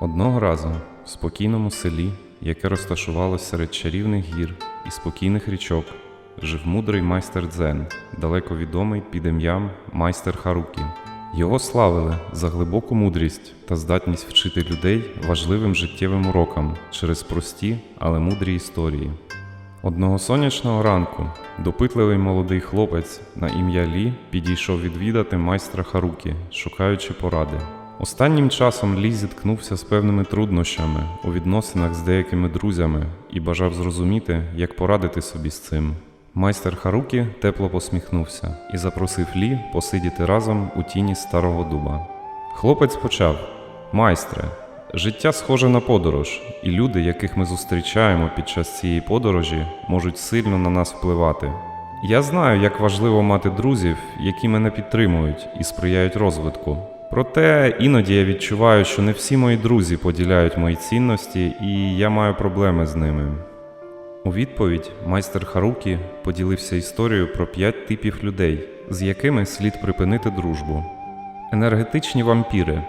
Одного разу в спокійному селі, яке розташувалося серед чарівних гір і спокійних річок, жив мудрий майстер Дзен, далеко відомий під ім'ям майстер Харукі. Його славили за глибоку мудрість та здатність вчити людей важливим життєвим урокам через прості, але мудрі історії. Одного сонячного ранку допитливий молодий хлопець на ім'я Лі підійшов відвідати майстра Харукі, шукаючи поради. Останнім часом Лі зіткнувся з певними труднощами у відносинах з деякими друзями і бажав зрозуміти, як порадити собі з цим. Майстер Харукі тепло посміхнувся і запросив Лі посидіти разом у тіні старого дуба. Хлопець почав: Майстре, життя схоже на подорож, і люди, яких ми зустрічаємо під час цієї подорожі, можуть сильно на нас впливати. Я знаю, як важливо мати друзів, які мене підтримують і сприяють розвитку. Проте іноді я відчуваю, що не всі мої друзі поділяють мої цінності, і я маю проблеми з ними. У відповідь майстер Харукі поділився історією про п'ять типів людей, з якими слід припинити дружбу. Енергетичні вампіри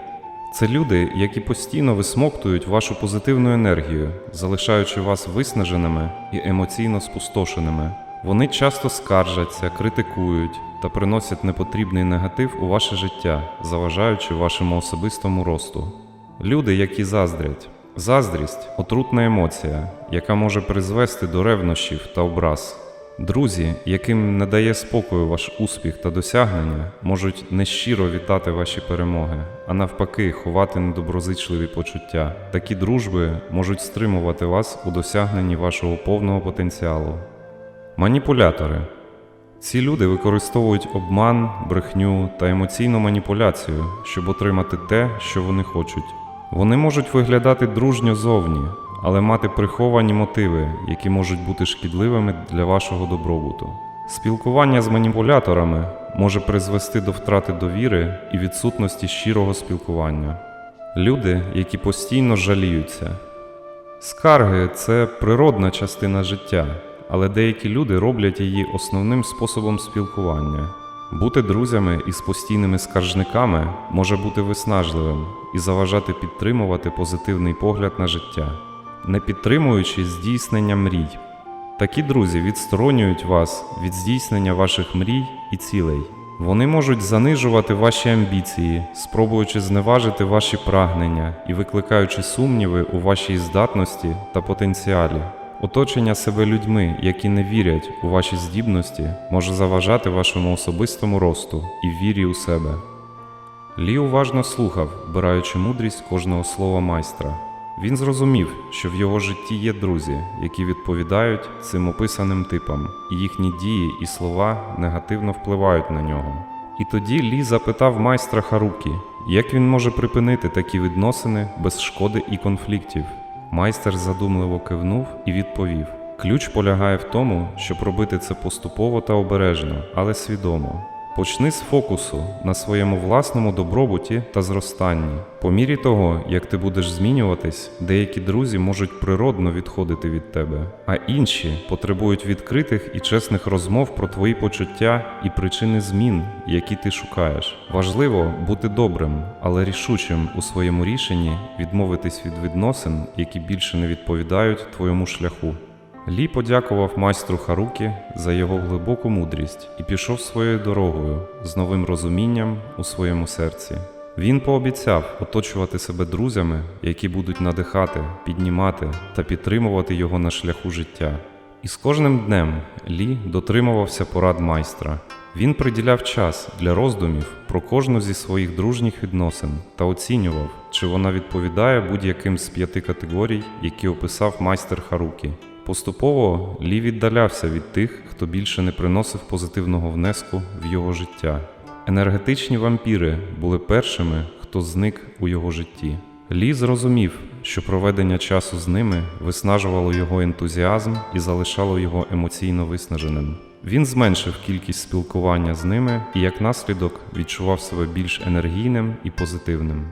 це люди, які постійно висмоктують вашу позитивну енергію, залишаючи вас виснаженими і емоційно спустошеними. Вони часто скаржаться, критикують та приносять непотрібний негатив у ваше життя, заважаючи вашому особистому росту. Люди, які заздрять. Заздрість отрутна емоція, яка може призвести до ревнощів та образ. Друзі, яким не дає спокою ваш успіх та досягнення, можуть нещиро вітати ваші перемоги, а навпаки, ховати недоброзичливі почуття. Такі дружби можуть стримувати вас у досягненні вашого повного потенціалу. Маніпулятори ці люди використовують обман, брехню та емоційну маніпуляцію, щоб отримати те, що вони хочуть. Вони можуть виглядати дружньо зовні, але мати приховані мотиви, які можуть бути шкідливими для вашого добробуту. Спілкування з маніпуляторами може призвести до втрати довіри і відсутності щирого спілкування. Люди, які постійно жаліються. Скарги це природна частина життя, але деякі люди роблять її основним способом спілкування. Бути друзями із постійними скаржниками може бути виснажливим і заважати підтримувати позитивний погляд на життя, не підтримуючи здійснення мрій. Такі друзі відсторонюють вас від здійснення ваших мрій і цілей. Вони можуть занижувати ваші амбіції, спробуючи зневажити ваші прагнення і викликаючи сумніви у вашій здатності та потенціалі. Оточення себе людьми, які не вірять у ваші здібності, може заважати вашому особистому росту і вірі у себе. Лі уважно слухав, вбираючи мудрість кожного слова майстра. Він зрозумів, що в його житті є друзі, які відповідають цим описаним типам, і їхні дії і слова негативно впливають на нього. І тоді Лі запитав майстра Харукі, як він може припинити такі відносини без шкоди і конфліктів. Майстер задумливо кивнув і відповів: Ключ полягає в тому, щоб робити це поступово та обережно, але свідомо. Почни з фокусу на своєму власному добробуті та зростанні. По мірі того, як ти будеш змінюватись, деякі друзі можуть природно відходити від тебе, а інші потребують відкритих і чесних розмов про твої почуття і причини змін, які ти шукаєш. Важливо бути добрим, але рішучим у своєму рішенні відмовитись від відносин, які більше не відповідають твоєму шляху. Лі подякував майстру Харукі за його глибоку мудрість і пішов своєю дорогою з новим розумінням у своєму серці. Він пообіцяв оточувати себе друзями, які будуть надихати, піднімати та підтримувати його на шляху життя. І з кожним днем Лі дотримувався порад майстра. Він приділяв час для роздумів про кожну зі своїх дружніх відносин та оцінював, чи вона відповідає будь-яким з п'яти категорій, які описав майстер Харукі. Поступово Лі віддалявся від тих, хто більше не приносив позитивного внеску в його життя. Енергетичні вампіри були першими, хто зник у його житті. Лі зрозумів, що проведення часу з ними виснажувало його ентузіазм і залишало його емоційно виснаженим. Він зменшив кількість спілкування з ними і, як наслідок, відчував себе більш енергійним і позитивним.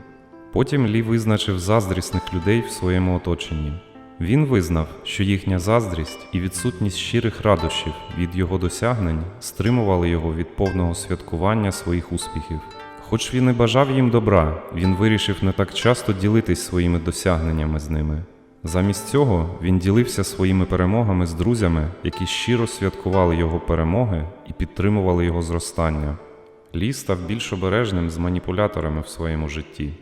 Потім Лі визначив заздрісних людей в своєму оточенні. Він визнав, що їхня заздрість і відсутність щирих радощів від його досягнень стримували його від повного святкування своїх успіхів. Хоч він і бажав їм добра, він вирішив не так часто ділитись своїми досягненнями з ними. Замість цього він ділився своїми перемогами з друзями, які щиро святкували його перемоги і підтримували його зростання. Лі став більш обережним з маніпуляторами в своєму житті.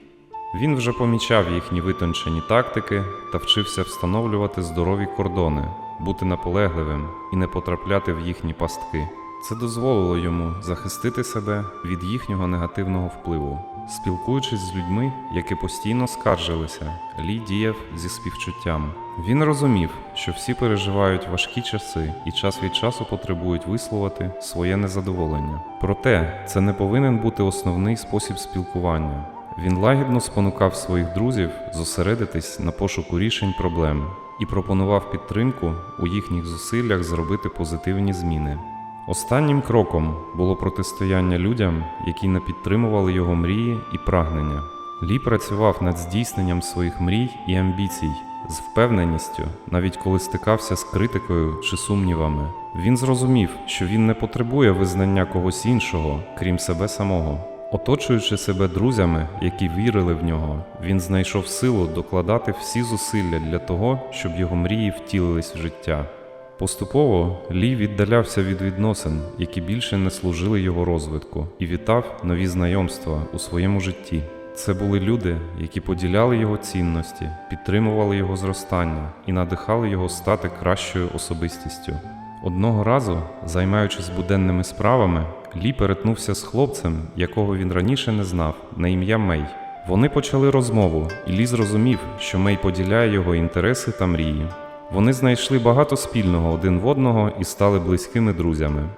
Він вже помічав їхні витончені тактики та вчився встановлювати здорові кордони, бути наполегливим і не потрапляти в їхні пастки. Це дозволило йому захистити себе від їхнього негативного впливу. Спілкуючись з людьми, які постійно скаржилися, Лі діяв зі співчуттям. Він розумів, що всі переживають важкі часи і час від часу потребують висловити своє незадоволення. Проте це не повинен бути основний спосіб спілкування. Він лагідно спонукав своїх друзів зосередитись на пошуку рішень проблем і пропонував підтримку у їхніх зусиллях зробити позитивні зміни. Останнім кроком було протистояння людям, які не підтримували його мрії і прагнення. Лі працював над здійсненням своїх мрій і амбіцій з впевненістю, навіть коли стикався з критикою чи сумнівами. Він зрозумів, що він не потребує визнання когось іншого, крім себе самого. Оточуючи себе друзями, які вірили в нього, він знайшов силу докладати всі зусилля для того, щоб його мрії втілились в життя. Поступово Лі віддалявся від відносин, які більше не служили його розвитку, і вітав нові знайомства у своєму житті. Це були люди, які поділяли його цінності, підтримували його зростання і надихали його стати кращою особистістю. Одного разу, займаючись буденними справами, Лі перетнувся з хлопцем, якого він раніше не знав, на ім'я Мей. Вони почали розмову, і Лі зрозумів, що Мей поділяє його інтереси та мрії. Вони знайшли багато спільного один в одного і стали близькими друзями.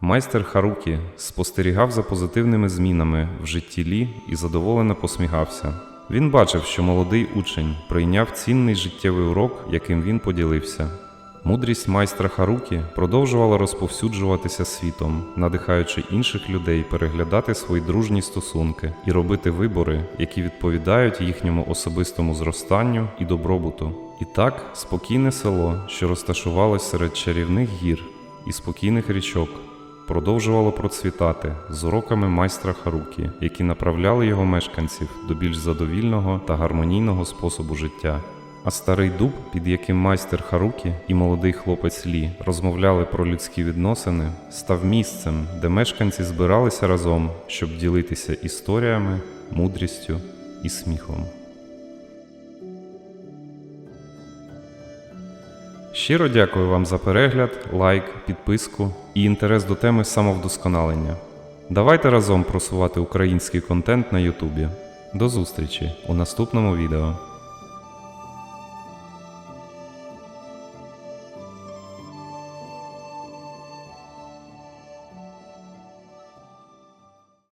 Майстер Харукі спостерігав за позитивними змінами в житті Лі і задоволено посміхався. Він бачив, що молодий учень прийняв цінний життєвий урок, яким він поділився. Мудрість майстра Харукі продовжувала розповсюджуватися світом, надихаючи інших людей переглядати свої дружні стосунки і робити вибори, які відповідають їхньому особистому зростанню і добробуту. І так, спокійне село, що розташувалось серед чарівних гір і спокійних річок, продовжувало процвітати з уроками майстра Харукі, які направляли його мешканців до більш задовільного та гармонійного способу життя. А старий дуб, під яким майстер Харукі і молодий хлопець Лі розмовляли про людські відносини, став місцем, де мешканці збиралися разом, щоб ділитися історіями, мудрістю і сміхом. Щиро дякую вам за перегляд, лайк, підписку і інтерес до теми самовдосконалення. Давайте разом просувати український контент на Ютубі. До зустрічі у наступному відео.